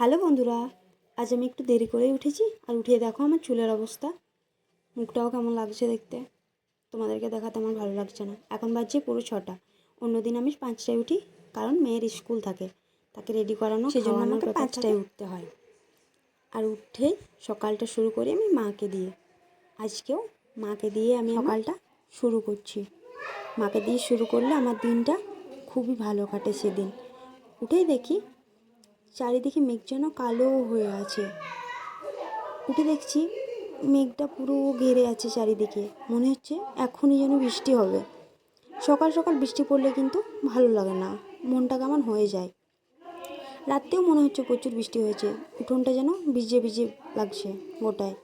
Hello বন্ধুরা আজ আমি একটু দেরি করেই উঠেছি আর উঠে দেখো আমার চুলের অবস্থা। মুখটাও কেমন লাগছে দেখতে। তোমাদেরকে দেখাতে আমার ভালো লাগছে না। এখন বাজছে পুরো ছটা। অন্যদিন আমি পাঁচটায় উঠি কারণ মেয়ের স্কুল থাকে। তাকে রেডি করানো সেজন্য আমাকে পাঁচটায় উঠতে হয়। আর উঠে সকালটা শুরু করি আমি মাকে দিয়ে। আজকেও মাকে দিয়ে আমি সকালটা? শুরু করছি। মাকে দিয়ে শুরু করলে আমার দিনটা খুবই ভালো কাটে সেদিন। উঠেই দেখি চারিদিকে মেঘ যেন কালো হয়ে আছে। উঠে দেখছি মেঘটা পুরো ঘেরে আছে চারিদিকে। মনে হচ্ছে এখনই যেন বৃষ্টি হবে। সকাল সকাল বৃষ্টি পড়লে কিন্তু ভালো লাগে না, মনটা কেমন হয়ে যায়। রাত্রেও মনে হচ্ছে প্রচুর বৃষ্টি হয়েছে, উঠোনটা যেন ভিজে ভিজে লাগছে গোটায়।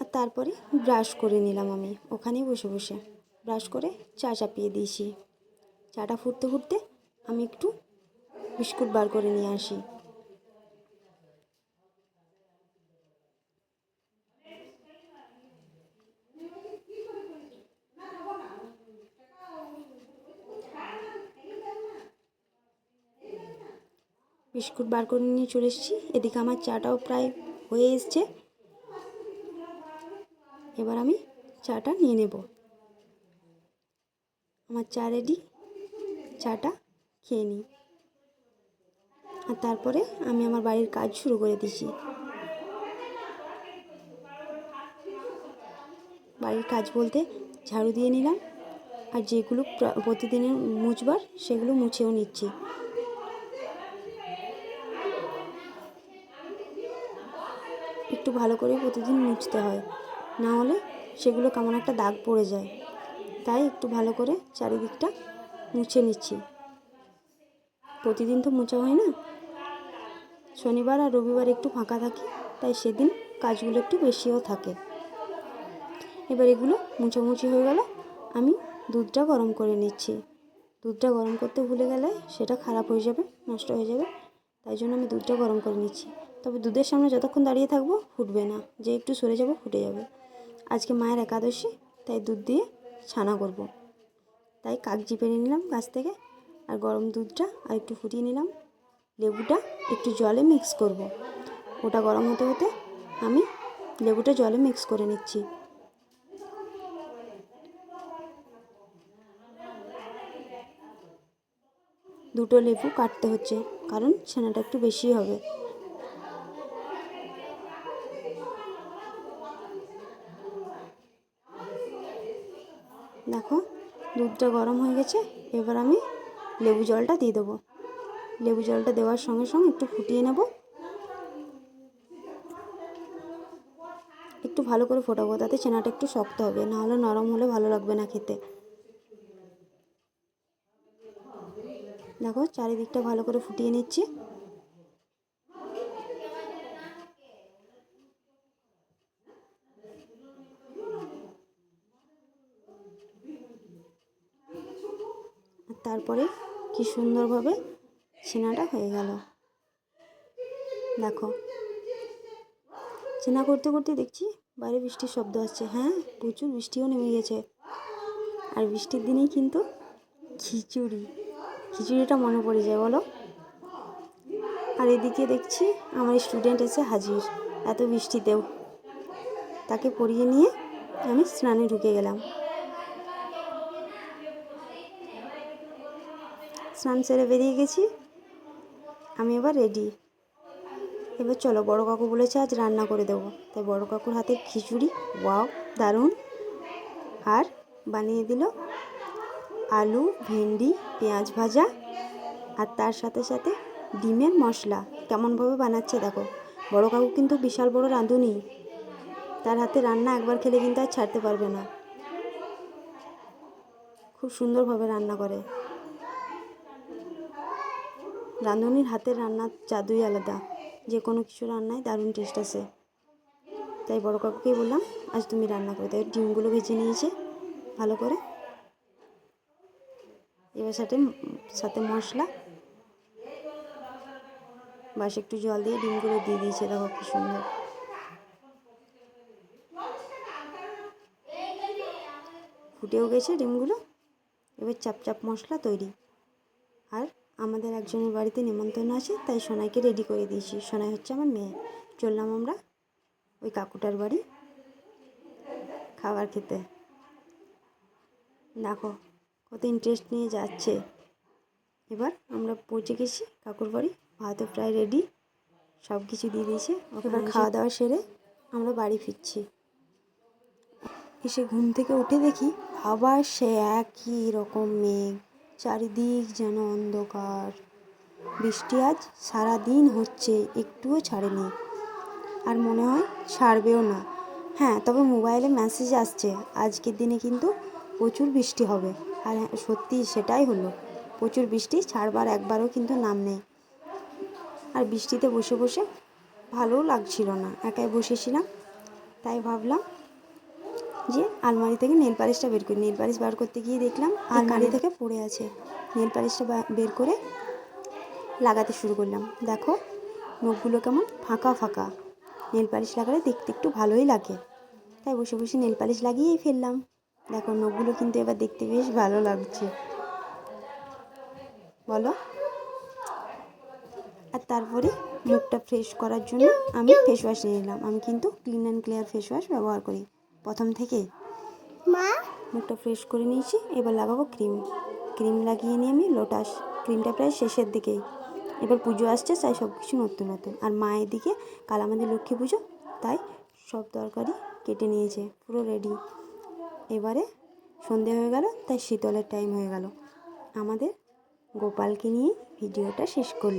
আর তারপরে ব্রাশ করে নিলাম আমি, ওখানেই বসে বসে। ব্রাশ করে চা চাপিয়ে দিয়েছি। চাটা ফুটতে ফুটতে আমি একটু বিস্কুট বার করে নিয়ে আসি। বিস্কুট বার করে নিয়ে চলে এসেছি। এদিকে আমার চাটাও প্রায় হয়ে এসছে। এবার আমি চাটা নিয়ে নেব। আমার চা রেডি চাটা খেয়ে নিই। আর তারপরে আমি আমার বাড়ির কাজ শুরু করে দিয়েছি বাড়ির কাজ বলতে ঝাড়ু দিয়ে নিলাম আর যেগুলো প্র- প্রতিদিনের মুছবার সেগুলো মুছেও নিচ্ছি। একটু ভালো করে প্রতিদিন মুছতে হয়, না হলে সেগুলো কেমন একটা দাগ পড়ে যায়। তাই একটু ভালো করে চারিদিকটা মুছে নিচ্ছি। প্রতিদিন তো মোছা হয় না শনিবার আর রবিবার একটু ফাঁকা থাকে, তাই সেদিন কাজগুলো একটু বেশিও থাকে। এবার এগুলো মুছামুছি হয়ে গেল আমি দুধটা গরম করে নিচ্ছি। দুধটা গরম করতে ভুলে গেলে সেটা খারাপ হয়ে যাবে, নষ্ট হয়ে যাবে, তাই জন্য আমি দুধটা গরম করে নিচ্ছি। তবে দুধের সামনে যতক্ষণ দাঁড়িয়ে থাকব ফুটবে না, যে একটু সরে যাব ফুটে যাবে। আজকে মায়ের একাদশী, তাই দুধ দিয়ে ছানা করব। তাই কাগজি পেরে নিলাম গাছ থেকে, আর গরম দুধটা আর একটু ফুটিয়ে নিলাম। লেবুটা একটু জলে মিক্স করব। ওটা গরম হতে হতে আমি লেবুটা জলে মিক্স করে নিচ্ছি। দুটো লেবু কাটতে হচ্ছে, কারণ ছানাটা একটু বেশি হবে। দেখো, দুধটা গরম হয়ে গেছে, এবার আমি লেবু জলটা দিয়ে দেবো। লেবু জলটা দেওয়ার সঙ্গে সঙ্গে একটু ফুটিয়ে নেব। একটু ভালো করে ফোটাবো, তাতে চেনাটা একটু শক্ত হবে না হলে নরম হলে ভালো লাগবে না খেতে। দেখো, চারিদিকটা ভালো করে ফুটিয়ে নিচ্ছি। তারপরে কি সুন্দরভাবে ছেনাটা হয়ে গেল। দেখো, চেনা করতে করতে দেখছি বাইরে বৃষ্টির শব্দ আসছে। হ্যাঁ প্রচুর বৃষ্টিও নেমে গেছে। আর বৃষ্টির দিনেই কিন্তু খিচুড়ি। খিচুড়িটা মনে পড়ে যায়, বলো। আর এদিকে দেখছি আমার স্টুডেন্ট এসে হাজির এত বৃষ্টিতেও। তাকে পরিয়ে নিয়ে আমি স্নানে ঢুকে গেলাম। স্নান সেরে বেরিয়ে গেছি। আমি এবার রেডি এবার চলো, বড় কাকু বলেছে আজ রান্না করে দেবো। তাই বড় কাকুর হাতে খিচুড়ি, ওয়াও, দারুণ। আর বানিয়ে দিল আলু, ভেন্ডি, পেঁয়াজ ভাজা আর তার সাথে সাথে ডিমের মশলা। কেমনভাবে বানাচ্ছে দেখো। বড় কাকু কিন্তু বিশাল বড় রাঁধুনি। তার হাতে রান্না একবার খেলে কিন্তু আর ছাড়তে পারবে না। খুব সুন্দরভাবে রান্না করে। রাঁধুনির হাতের রান্নার জাদুই আলাদা। যে কোনো কিছু রান্নায় দারুণ টেস্ট আসে তাই বড় কাকুকেই বললাম, আজ তুমি রান্না করে তাই ডিমগুলো ভেজে নিয়েছে, ভালো করে। এবার সাথে সাথে মশলা। বাস একটু জল দিয়ে ডিমগুলো দিয়ে দিয়েছে, দেখো কি সুন্দর। ফুটেও গেছে ডিমগুলো। এবার চাপ চাপ মশলা তৈরি। আর আমাদের একজনের বাড়িতে নিমন্ত্রণ আছে তাই সোনাইকে রেডি করে দিয়েছি। সোনাই হচ্ছে আমার মেয়ে। চললাম আমরা ওই কাকুটার বাড়ি খাবার খেতে। দেখো কত ইন্টারেস্ট নিয়ে যাচ্ছে। এবার আমরা পৌঁছে গেছি কাকুর বাড়ি। ভাতও প্রায় রেডি সব কিছু দিয়ে দিয়েছে। এবার খাওয়া দাওয়া সেরে আমরা বাড়ি ফিরছি। এসে ঘুম থেকে উঠে দেখি আবার সে একই রকম মেঘ। চারিদিক যেন অন্ধকার। বৃষ্টি আজ সারা দিন হচ্ছে একটুও ছাড়েনি। আর মনে হয় ছাড়বেও না। হ্যাঁ তবে মোবাইলে মেসেজ আসছে আজকের দিনে কিন্তু প্রচুর বৃষ্টি হবে। আর হ্যাঁ, সত্যি সেটাই হলো প্রচুর বৃষ্টি ছাড়বার একবারও কিন্তু নাম নেই। আর বৃষ্টিতে বসে বসে ভালোও লাগছিল না একাই বসেছিলাম তাই ভাবলাম যে আলমারি থেকে নেল পালিশটা বের করি। নেল পালিশ বার করতে গিয়ে দেখলাম আলমারি থেকে পড়ে আছে। নেল পালিশটা বের করে লাগাতে শুরু করলাম। দেখো নখগুলো কেমন ফাঁকা ফাঁকা। নেল পালিশ লাগালে দেখতে একটু ভালোই লাগে। তাই বসে বসে নেল পালিশ লাগিয়েই ফেললাম। দেখো নখগুলো কিন্তু এবার দেখতে বেশ ভালো লাগছে। বলো? আর তারপরে মুখটা ফ্রেশ করার জন্য আমি ফেস ওয়াশ নিয়ে নিলাম। আমি কিন্তু clean and clear face wash ব্যবহার করি। প্রথম থেকে? মা? মুখটা ফ্রেশ করে নিয়েছি এবার লাগাবো ক্রিম। ক্রিম লাগিয়ে নিয়ে আমি লোটাস ক্রিমটা প্রায় শেষের দিকেই এবার পুজো আসছে তাই সব কিছু নতুন নতুন। আর মায়ের দিকে কাল আমাদের লক্ষ্মী পুজো তাই সব তরকারি কেটে নিয়েছে পুরো রেডি এবারে সন্ধে হয়ে গেল তাই শীতলের টাইম হয়ে গেল। আমাদের গোপালকে নিয়ে ভিডিওটা শেষ করলাম।